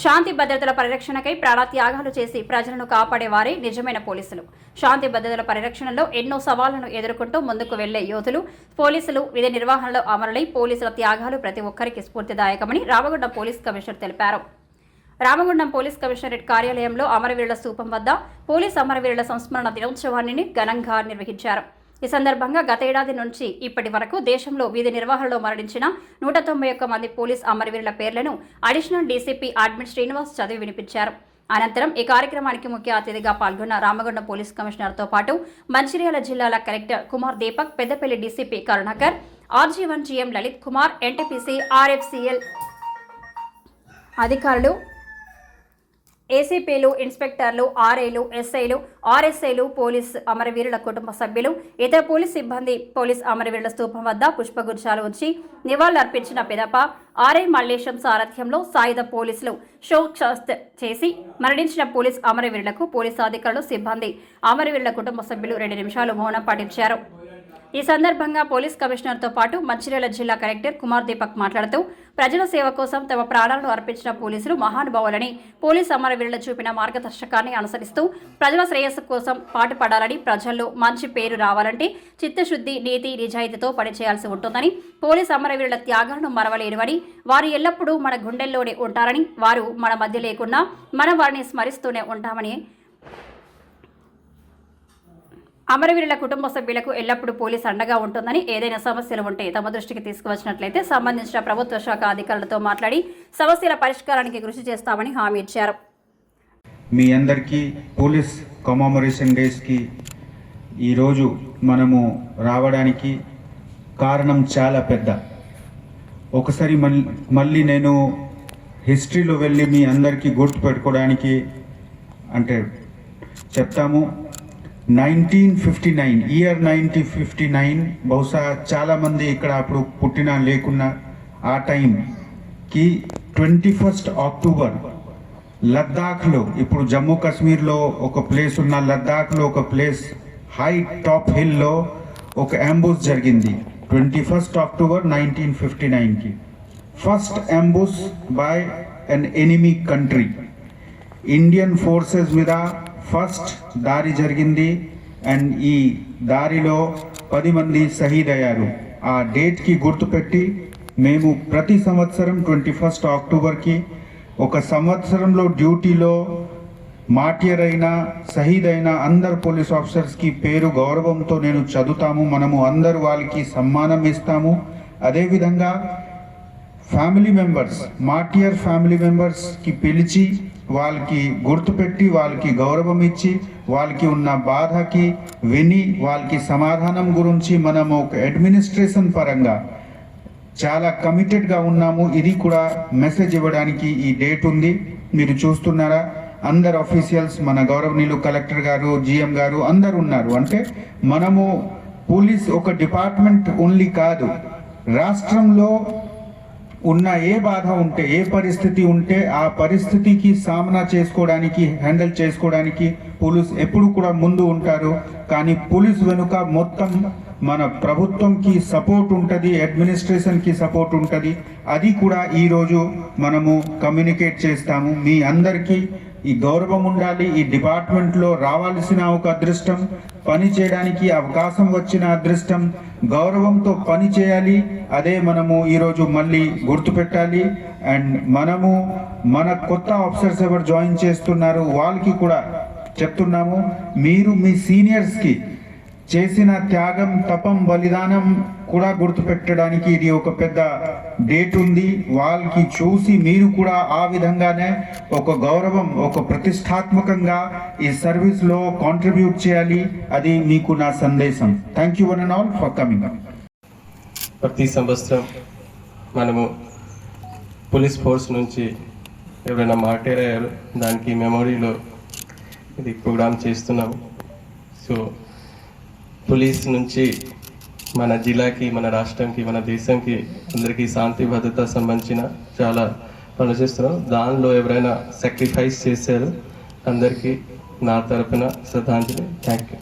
శాంతి భద్రతల పరిరక్షణకై ప్రాణత్యాగాలు చేసి ప్రజలను కాపాడేవారే నిజమైన పోలీసులు. శాంతి భద్రతల పరిరక్షణలో ఎన్నో సవాళ్ళను ఎదుర్కొంటూ ముందుకు వెళ్ళే యోధులు పోలీసులు విధి నిర్వహణలో అమరులై పోలీసుల త్యాగాలు ప్రతి ఒక్కరికి స్ఫూర్తిదాయకమని రామగుండం పోలీస్ కమిషనర్ తెలిపారు. రామగుండం పోలీస్ కమిషనరేట్ కార్యాలయంలో అమరవీరుల స్థూపం వద్ద పోలీస్ అమరవీరుల సంస్మరణ దినోత్సవాన్ని ఘనంగా నిర్వహించారు. ఈ సందర్భంగా గత ఏడాది నుంచి ఇప్పటి వరకు దేశంలో విధి నిర్వహణలో మరణించిన నూట తొంభై ఒక్క మంది పోలీస్ అమరవీరుల పేర్లను అడిషనల్ డీసీపీ అడ్మిన్ శ్రీనివాస్ చదివి వినిపించారు. అనంతరం ఈ కార్యక్రమానికి ముఖ్య అతిథిగా పాల్గొన్న రామగుండం పోలీస్ కమిషనర్తో పాటు మంచిర్యాల జిల్లాల collector Kumar Deepak Peddapalli DCP Karunakar RG one GM Lalit Kumar NTPC RFCL అధికారులు ఏసీపీలు ఇన్స్పెక్టర్లు ఆర్ఐలు ఎస్ఐలు ఆర్ఎస్ఐలు పోలీస్ అమరవీరుల కుటుంబ సభ్యులు ఇతర పోలీస్ సిబ్బంది పోలీస్ అమరవీరుల స్తూపం వద్ద పుష్పగుచ్చాలు ఉంచి నివాళులర్పించిన పిదప ఆర్ఐ మల్లేశం సారథ్యంలో సాయుధ పోలీసులు షోక్ చేసి మరణించిన పోలీస్ అమరవీరులకు పోలీసు అధికారులు సిబ్బంది అమరవీరుల కుటుంబ సభ్యులు రెండు నిమిషాలు మౌనం పాటించారు. ఈ సందర్భంగా పోలీస్ కమిషనర్తో పాటు మంచిర్యాల జిల్లా కలెక్టర్ కుమార్ దీపక్ మాట్లాడుతూ ప్రజల సేవ కోసం తమ ప్రాణాలను అర్పించిన పోలీసులు మహానుభావులని పోలీస్ అమరవీరులు చూపిన మార్గదర్శకాన్ని అనుసరిస్తూ ప్రజల శ్రేయస్సు కోసం పాటుపడాలని ప్రజల్లో మంచి పేరు రావాలంటే చిత్తశుద్ధి నీతి నిజాయితీతో పనిచేయాల్సి ఉంటుందని పోలీస్ అమరవీరుల త్యాగాలను మరవలేనివని వారు ఎల్లప్పుడూ మన గుండెల్లోనే ఉంటారని వారు మన మధ్య లేకున్నా మనం వారిని స్మరిస్తూనే ఉంటామని అమరవీరుల కుటుంబ సభ్యులకు ఎల్లప్పుడూ పోలీస్ అండగా ఉంటుందని ఏదైనా సమస్యలు ఉంటే తమ దృష్టికి తీసుకువచ్చినట్లయితే సంబంధించిన ప్రభుత్వ శాఖ అధికారులతో మాట్లాడి సమస్యల పరిష్కారానికి కృషి చేస్తామని హామీ ఇచ్చారు. మీ అందరికీ పోలీస్ కమామరేషన్ డేస్కి ఈరోజు మనము రావడానికి కారణం చాలా పెద్ద. ఒకసారి మళ్ళీ మళ్ళీ నేను హిస్టరీలో వెళ్ళి మీ అందరికీ గుర్తు పెట్టుకోవడానికి అంటే చెప్తాము. Nineteen fifty nine year nineteen fifty nine బహుశా చాలామంది ఇక్కడ అప్పుడు పుట్టిన లేకున్నా ఆ టైంకి ట్వంటీ ఫస్ట్ అక్టోబర్ లద్దాఖ్లో ఇప్పుడు జమ్మూ కాశ్మీర్లో ఒక ప్లేస్ ఉన్న లద్దాఖ్లో ఒక ప్లేస్ హై టాప్ హిల్లో ఒక అంబుస్ జరిగింది. Twenty first October nineteen fifty నైన్కి. First ambush by an enemy country Indian forces మీద ఫస్ట్ దారి జరిగింది అండ్ ఈ దారిలో పది మంది షహీద్ అయ్యారు ఆ డేట్కి గుర్తుపెట్టి మేము ప్రతి సంవత్సరం ట్వంటీ ఫస్ట్ అక్టోబర్కి ఒక సంవత్సరంలో డ్యూటీలో మాట్యర్ అయిన షహీద్ అయిన అందరు పోలీస్ ఆఫీసర్స్కి పేరు గౌరవంతో నేను చదువుతాము. మనము అందరు వాళ్ళకి సమ్మానం ఇస్తాము. అదేవిధంగా ఫ్యామిలీ మెంబర్స్ మాటియర్ ఫ్యామిలీ మెంబర్స్కి పిలిచి వాళ్ళకి గుర్తుపెట్టి వాళ్ళకి గౌరవం ఇచ్చి వాళ్ళకి ఉన్న బాధకి విని వాళ్ళకి సమాధానం గురించి మనము ఒక అడ్మినిస్ట్రేషన్ పరంగా చాలా కమిటెడ్గా ఉన్నాము. ఇది కూడా మెసేజ్ ఇవ్వడానికి ఈ డేట్ ఉంది. మీరు చూస్తున్నారా? అందరు అఫీషియల్స్ మన గౌరవనీయులు కలెక్టర్ గారు జిఎం గారు అందరు ఉన్నారు. అంటే మనము పోలీస్ ఒక డిపార్ట్మెంట్ ఓన్లీ కాదు. రాష్ట్రంలో ఉన్న ఏ బాధ ఉంటే ఏ పరిస్థితి ఉంటే ఆ పరిస్థితికి సామనా చేసుకోవడానికి హ్యాండిల్ చేసుకోవడానికి పోలీస్ ఎప్పుడు కూడా ముందు ఉంటారు. కానీ పోలీస్ వెనుక మొత్తం మన ప్రభుత్వంకి సపోర్ట్ ఉంటుంది అడ్మినిస్ట్రేషన్కి సపోర్ట్ ఉంటుంది. అది కూడా ఈరోజు మనము కమ్యూనికేట్ చేస్తాము. మీ అందరికీ ఈ గౌరవం ఉండాలి ఈ డిపార్ట్మెంట్లో రావాల్సిన ఒక అదృష్టం పని చేయడానికి అవకాశం వచ్చిన అదృష్టం గౌరవంతో పని చేయాలి అదే మనము ఈరోజు మళ్ళీ గుర్తుపెట్టాలి. అండ్ మనము మన కొత్త ఆఫీసర్స్ ఎవరు జాయిన్ చేస్తున్నారు వాళ్ళకి కూడా చెప్తున్నాము మీరు మీ సీనియర్స్కి చేసిన త్యాగం తపం బలిదానం కూడా గుర్తుపెట్టడానికి ఇది ఒక పెద్ద డేట్ ఉంది. వాళ్ళకి చూసి మీరు కూడా ఆ విధంగానే ఒక గౌరవం ఒక ప్రతిష్టాత్మకంగా ఈ సర్వీస్లో కాంట్రిబ్యూట్ చేయాలి. అది మీకు నా సందేశం. Thank you one and all for coming ప్రతి సంవత్సరం మనము పోలీస్ ఫోర్స్ నుంచి ఎవరైనా మార్టైర్ అయ్యారు దానికి మెమొరీలో ఇది ప్రోగ్రామ్ చేస్తున్నాము. సో పోలీస్ నుంచి మన జిల్లాకి మన రాష్ట్రంకి మన దేశంకి అందరికీ శాంతి భద్రత సంబంధించిన చాలా పనులు చేస్తున్నాం. దానిలో ఎవరైనా సాక్రిఫైస్ చేశారు అందరికీ నా తరపున శ్రద్ధాంజలి. Thank you